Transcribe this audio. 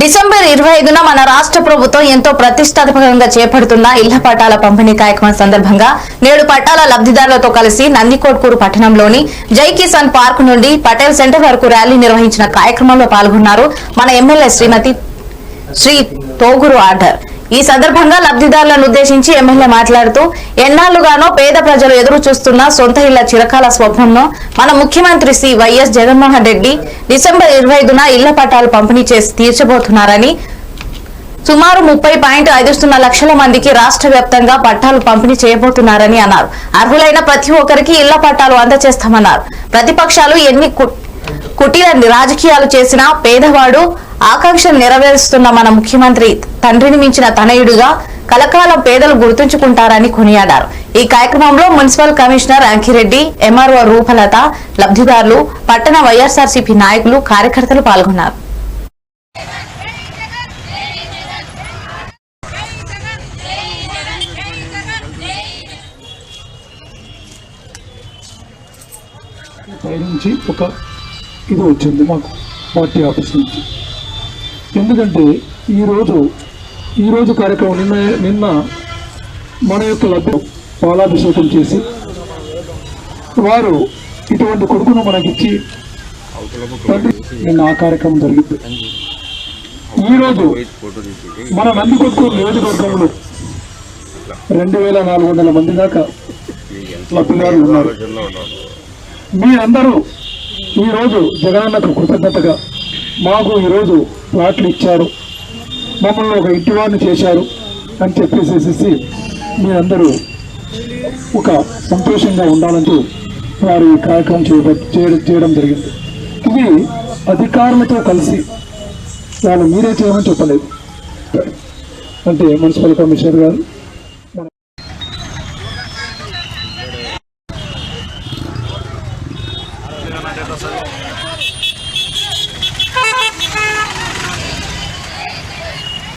December ఇరవై ఐదున మన రాష్ట్ర ప్రభుత్వం ఎంతో ప్రతిష్టాత్మకంగా చేపడుతున్న ఇళ్ళ పట్టాల పంపిణీ కార్యక్రమం సందర్భంగా నేడు పట్టాల లబ్ధిదారులతో కలిసి నందికోట్కూరు పట్టణంలోని జై కిసాన్ పార్క్ నుండి పటేల్ సెంటర్ వరకు ర్యాలీ నిర్వహించిన కార్యక్రమంలో పాల్గొన్నారు మన ఎమ్మెల్యే శ్రీమతి శ్రీ తోగురు ఆర్డర్. ఈ సందర్భంగా లబ్ధిదారులను ఉద్దేశించి ఎమ్మెల్యే మాట్లాడుతూ ఎన్నాళ్ళుగానో పేద ప్రజలు ఎదురు చూస్తున్న సొంత ఇళ్ళ చిరకాల స్వప్నంలో మన ముఖ్యమంత్రి శ్రీ వైఎస్ జగన్మోహన్ రెడ్డి డిసెంబర్ ఇరవై ఐదున ఇళ్ళ పట్టాలు పంపిణీ చేసి తీర్చబోతున్నారని సుమారు ముప్పై పాయింట్ ఐదు లక్షల మందికి రాష్ట్ర వ్యాప్తంగా పట్టాలు పంపిణీ చేయబోతున్నారని అన్నారు. అర్హులైన ప్రతి ఒక్కరికి ఇళ్ళ పట్టాలు అందజేస్తామన్నారు ప్రతిపక్షాలు ఎన్ని కుటీర రాజకీయాలు చేసిన పేదవాడు ఆకాంక్షలు నెరవేరుస్తున్న మన ముఖ్యమంత్రి తండ్రిని మించిన తనయుడిగా కలకాలం పేదలు గుర్తుంచుకుంటారని కొనియాడారు. ఈ కార్యక్రమంలో municipal commissioner Ankireddy MRO Rupalatha లబ్ధిదారులు పట్టణ వైఎస్ఆర్సీపీ నాయకులు కార్యకర్తలు పాల్గొన్నారు. పైనుంచి ఒక ఇది వచ్చింది మాకు పార్టీ ఆఫీస్ నుంచి. ఎందుకంటే ఈరోజు ఈరోజు కార్యక్రమం నిన్న నిన్న మన యొక్క లబ్ధి పాలాభిషేకం చేసి వారు ఇటువంటి కొడుకును మనకిచ్చి నిన్న ఆ కార్యక్రమం జరిగింది. ఈరోజు మన నందికొట్టు నియోజకవర్గంలో రెండు వేల నాలుగు వందల మంది దాకా లబ్ధిదారులు ఉన్నారు. మీరందరూ ఈరోజు జగనన్నకు కృతజ్ఞతగా మాకు ఈరోజు ప్లాట్లు ఇచ్చారు. మమ్మల్ని ఒక ఇంటివాడిని చేశారు అని చెప్పేసేసి మీరందరూ ఒక సంతోషంగా ఉండాలంటూ వారు ఈ కార్యక్రమం చేయబ- చేయడం చేయడం జరిగింది. ఇది అధికారులతో కలిసి వాళ్ళు మీరే చేయమని చెప్పలేదు. అంటే మున్సిపల్ కమిషనర్ గారు